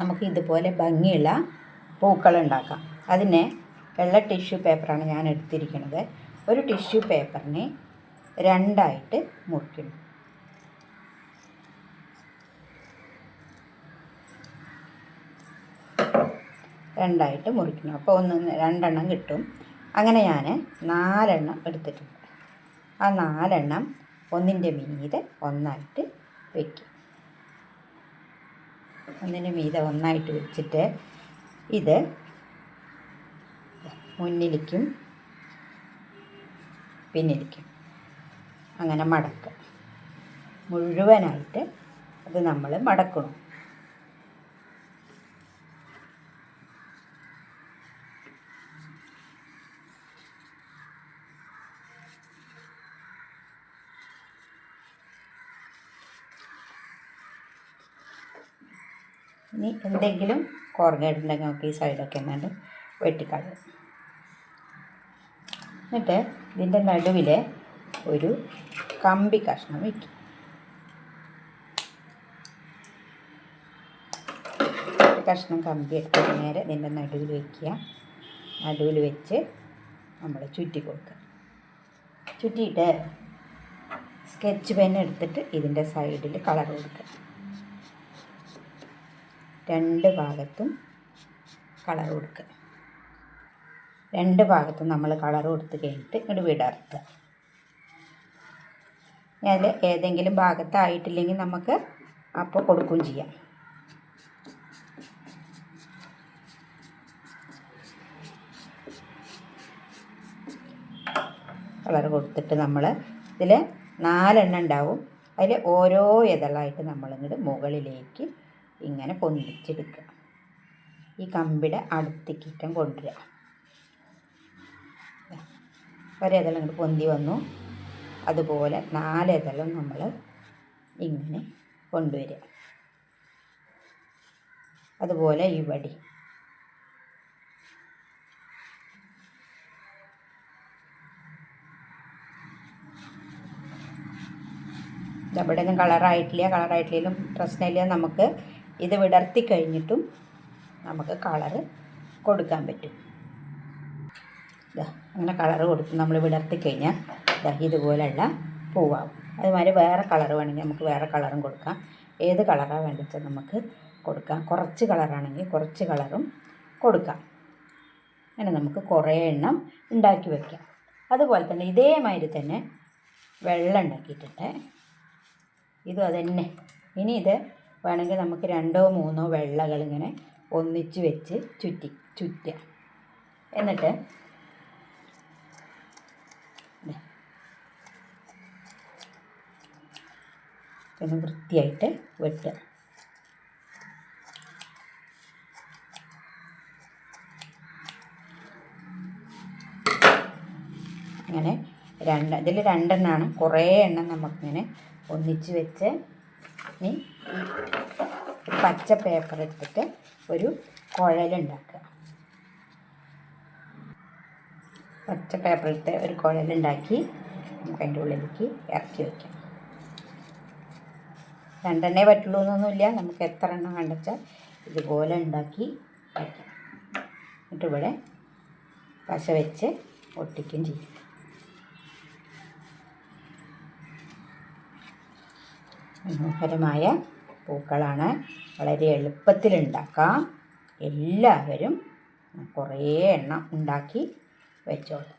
നമുക്ക് ഇതുപോലെ ഭംഗിയുള്ള പൂക്കൾ ഉണ്ടാക്കാം അതിന് വെള്ള ടിഷ്യൂ പേപ്പറാണ് ഞാൻ എടുത്തിരിക്കുന്നത്. ഒരു ടിഷ്യൂ പേപ്പറിനെ രണ്ടായിട്ട് മുറിക്കുന്നു. രണ്ടായിട്ട് മുറിക്കണം അപ്പോൾ ഒന്ന് രണ്ടെണ്ണം കിട്ടും. അങ്ങനെ ഞാൻ നാലെണ്ണം എടുത്തിട്ടുണ്ട്. ആ നാലെണ്ണം ഒന്നിന്റെ മീതെ ഒന്നായിട്ട് വയ്ക്കും ഒന്നിന്റെ മീതെ ഒന്നായിട്ട് വെച്ചിട്ട് ഇത് മുന്നിലേക്കും പിന്നിലേക്കും അങ്ങനെ മടക്കുക. മുഴുവനായിട്ട് അത് നമ്മൾ മടക്കണം. ഇനി എന്തെങ്കിലും കോർഗേറ്റുണ്ടെങ്കിൽ നമുക്ക് ഈ സൈഡൊക്കെ എങ്ങാണ്ട് വെട്ടിക്കളയും. എന്നിട്ട് ഇതിന്റെ നടുവിൽ ഒരു കമ്പി കഷ്ണം വയ്ക്കും കഷ്ണം കമ്പി എടുത്തിട്ട് നേരെ ഇതിന്റെ നടുവിൽ വയ്ക്കുക നടുവിൽ വെച്ച് നമ്മൾ ചുറ്റി കൊടുക്കുക. ചുറ്റിയിട്ട് സ്കെച്ച് പെൻ എടുത്തിട്ട് ഇതിന്റെ സൈഡിൽ കളർ കൊടുക്കുക. രണ്ട് ഭാഗത്തും കളർ കൊടുക്കുക. രണ്ട് ഭാഗത്തും നമ്മൾ കളർ കൊടുത്ത് കഴിഞ്ഞിട്ട് ഇങ്ങോട്ട് വിടർത്തുക. അതിൽ ഏതെങ്കിലും ഭാഗത്തായിട്ടില്ലെങ്കിൽ നമുക്ക് അപ്പോൾ കൊടുക്കുകയും ചെയ്യാം. കളർ കൊടുത്തിട്ട് നമ്മൾ ഇതിൽ നാലെണ്ണം ഉണ്ടാവും. അതിൽ ഓരോ ഇതളായിട്ട് നമ്മളിങ്ങോട്ട് മുകളിലേക്ക് ഇങ്ങനെ പൊന്തിച്ചെടുക്കുക. ഈ കമ്പിയുടെ അടുത്തേക്കിറ്റം കൊണ്ടുവരിക. ഒരേതെല്ലാം ഇങ്ങോട്ട് പൊന്തി വന്നു. അതുപോലെ നാലേതെല്ലാം നമ്മൾ ഇങ്ങനെ കൊണ്ടുവരിക. അതുപോലെ ഇവിടെ. വടി ഒന്നും കളറായിട്ടില്ല കളറായിട്ടില്ലെങ്കിലും പ്രശ്നമില്ല. നമുക്ക് ഇത് വിടർത്തി കഴിഞ്ഞിട്ടും നമുക്ക് കളറ് കൊടുക്കാൻ പറ്റും. ഇതാ അങ്ങനെ കളറ് കൊടുത്ത് നമ്മൾ വിടർത്തി കഴിഞ്ഞാൽ ഇതാ ഇതുപോലെയുള്ള പൂവാകും. അതുമാതിരി വേറെ കളർ വേണമെങ്കിൽ നമുക്ക് വേറെ കളറും കൊടുക്കാം. ഏത് കളറാണ് വേണ്ടിച്ചാൽ നമുക്ക് കൊടുക്കാം. കുറച്ച് കളറാണെങ്കിൽ കുറച്ച് കളറും കൊടുക്കാം. അങ്ങനെ നമുക്ക് കുറേ എണ്ണം ഉണ്ടാക്കി വയ്ക്കാം അതുപോലെ തന്നെ ഇതേമാതിരി തന്നെ വെള്ളം ഉണ്ടാക്കിയിട്ടുണ്ട്. ഇതും അതന്നെ ഇനി ഇത് വേണമെങ്കിൽ നമുക്ക് രണ്ടോ മൂന്നോ വെള്ളകൾ ഇങ്ങനെ ഒന്നിച്ച് വെച്ച് ചുറ്റി ചുറ്റുക. എന്നിട്ട് ദേ. ഒന്ന് വൃത്തിയായിട്ട് വെട്ടുക. അങ്ങനെ രണ്ട് ഇതിൽ രണ്ടെണ്ണമാണ് കുറേ എണ്ണം നമുക്കിങ്ങനെ ഒന്നിച്ച് വെച്ച് ഇനി പച്ച പേപ്പർ എടുത്തിട്ട് ഒരു കുഴലുണ്ടാക്കുക പച്ച പേപ്പർ എടുത്ത് ഒരു കുഴലുണ്ടാക്കി നമുക്ക് അതിന്റെ ഉള്ളിലേക്ക് ഇറക്കി വയ്ക്കാം രണ്ടെണ്ണേ പറ്റുള്ളൂ എന്നൊന്നുമില്ല. നമുക്ക് എത്ര എണ്ണം കണ്ടെച്ചാൽ ഇതുപോലെ ഉണ്ടാക്കി വയ്ക്കാം എന്നിട്ട് ഇവിടെ പശ വെച്ച് ഒട്ടിക്കുകയും ചെയ്യും. മനോഹരമായ പൂക്കളാണ്. വളരെ എളുപ്പത്തിൽ ഉണ്ടാക്കാം എല്ലാവരും കുറേ എണ്ണം ഉണ്ടാക്കി വെച്ചോളൂ.